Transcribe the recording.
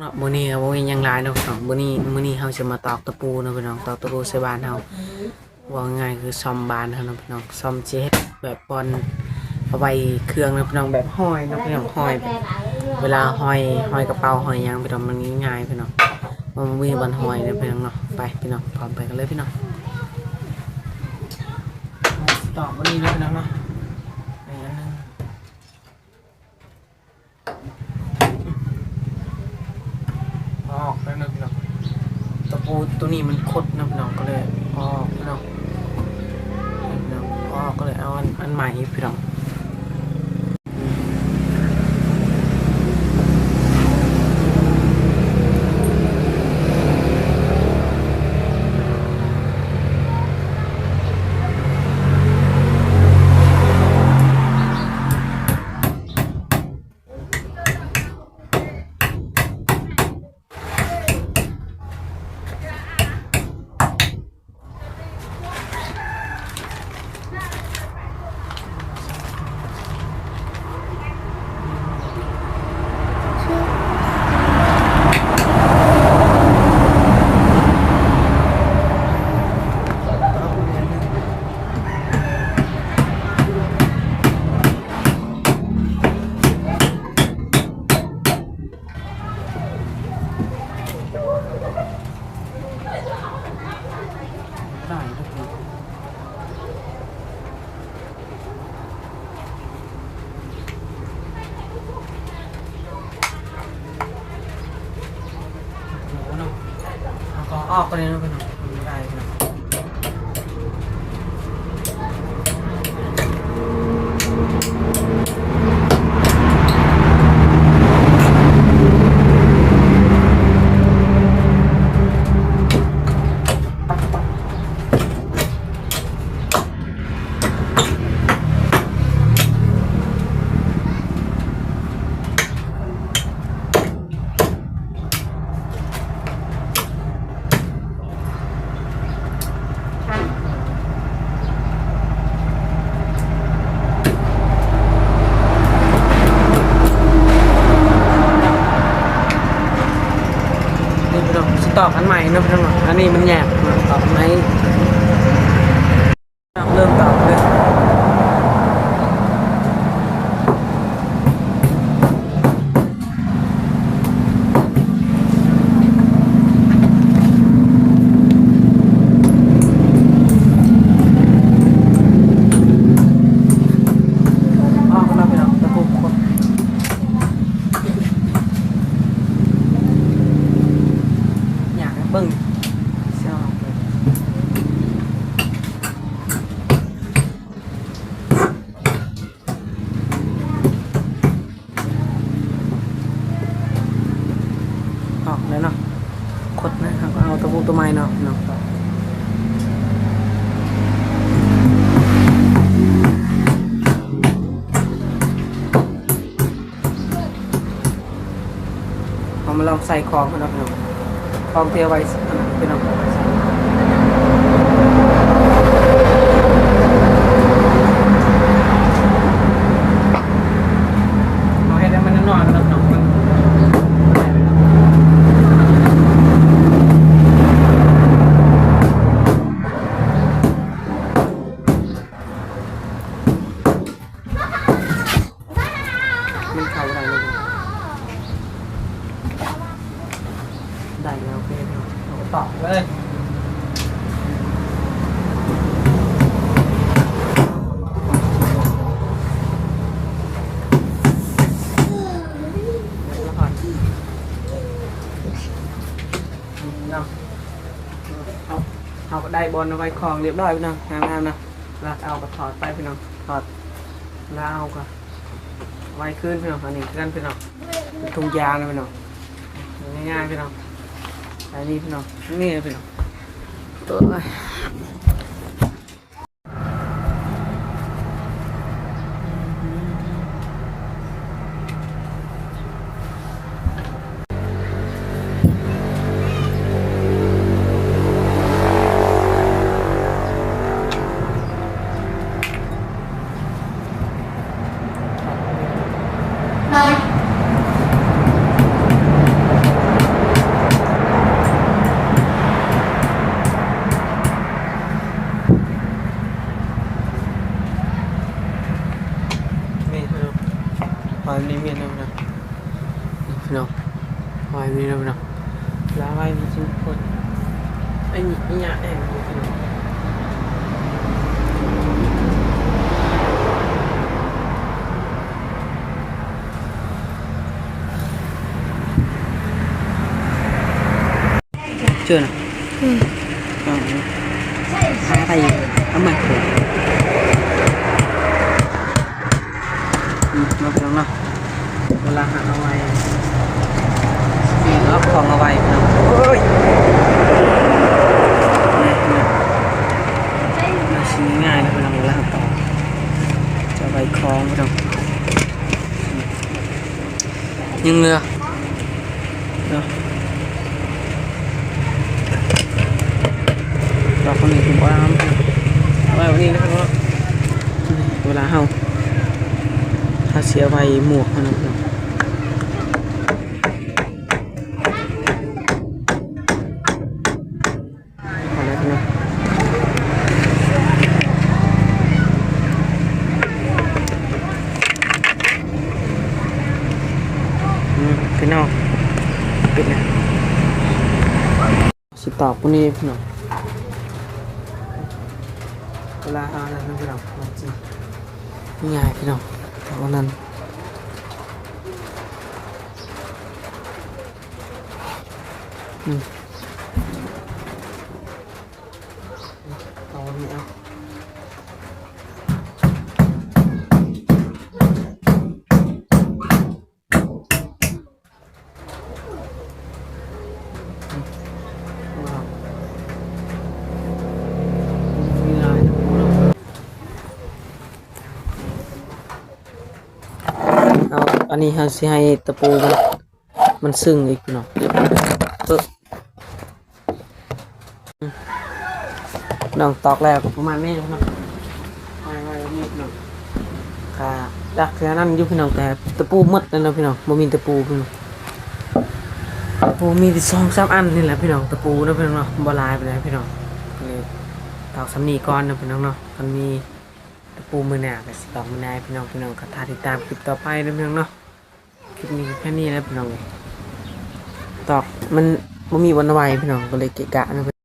เนาะมื้อนี้ก็บ่มีหยังหลายเนาะพี่น้องมื้อนี้มื้อนี้เฮาจะมาตอกตะปูเนาะพี่น้องตอกตะปูใส่บ้านเฮาว่าง่ายคือซ่อมบ้านเฮาเนาะพี่น้องซ่อมเฮ็ดแบบบอนเอาไว้เครื่องเนาะพี่น้องแบบห้อยเนาะพี่น้องห้อย เวลาห้อยห้อยกระเป๋าห้อยหยังพี่น้องมันง่ายพี่น้องมันบ่มีบอนห้อยเนะพี่น้องเนาะไปพี่น้องพร้อมไปกันเลยพี่น้องตอกมื้อนี้เนาะพี่น้องเนาะอันนึง ออก แล้วนะพี่น้องตะปูตัวนี้มันคดนะพี่น้องก็เลยออกพี่น้องพี่น้องออกก็เลยเอาอันอันใหม่พี่น้องได้ทุกคนโอ้โหเนาะเออกกันเลยนะพี่น้องไม่ได้พี่น้อง นี่พี่น้องส ตอกอันใหม่นะพี่น้องเนอันนี้มันแยกมาตอกอันไหนเริ่มตอกเลยออกแล้วพี่น้องตะปูคน อยากให้เบิ่งสอออกแล้วเนาะกดนะครับเอาตะปูตัวไม้เนาะเนาะเอามาลองใส่ของกันนะเนาะ ของเทียไว้อันนั้นเป็นเอาเอาให้ไมันอนๆเนาะเนาะมันมันเข้าได้เลยได้แล้วโอเคเนาะ เอาต่อเลยแล้วก่อนเนาะเอาเอาก็ได้บอลเอาไว้คลองเรียบร้อยพี่น้องงามๆนะแล้วเอาก็ถอดไปพี่น้องถอดแล้วเอาก็ไว้ขึ้นพี่น้องอันนี้ขึ้นพี่น้องเป็นถุงยางนะพี่น้องง่ายๆพี่น้อง อันนี้พี่น้องนี่เลยพี่น้องตัว hoài đi miền đâu nào? Nào hoài đi đâu nào? Lá bay đi chứ con anh nhìn nhà em chưa nào? Ừ. Ờ. À, tay ấm mặt. เนาะเวลาหาเอาไว้ล็อกของเอาไว้พี่น้องโอ้ยนี่นี่มาชิ้นง่ายนะพี่น้องเวลาต่อจะไว้คล้องพี่น้องยังเรือเนาะดอกคนนี้คือบ้ามไว้วันนี้นะครับว่าเวลาเฮา ถ้าเสียไว้หมวกนะพี่น้องพี่น้องปิดนะสิตอบพวกนี้พี่น้องเวลาเอาอะไรนะพี่น้องจริงง่ายพี่น้อง แต่วันนั้นอืม อาอันนี้ฮะสิให้ตะปูมันมันซึ้งอีกเนาะเออน้องตอกแล้วก็ประมาณนี้ครับน้องไว้ไว้นี่พี่น้องค่ะดักแค่นั้นอยู่พี่น้องแต่ตะปูหมดแล้วนะพี่น้องบ่มีตะปูพี่น้องตะปูมีที่สองสามอันนี่แหละพี่น้องตะปูนะพี่น้องเนาะบ่หลายไปเลยพี่น้องก็เลยตอกสำนีก่อนนะพี่น้องเนาะมันมี ตะปูมือหนาก็สิตอกมือนายพี่น้องพี่น้องก็ทาติดตามคลิปต่อไปนะพี่น้องเนาะคลิปนี้แค่นี้แล้วพี่น้องตอกมันมันมีวันไหวพี่น้องก็เลยเกะกะนะ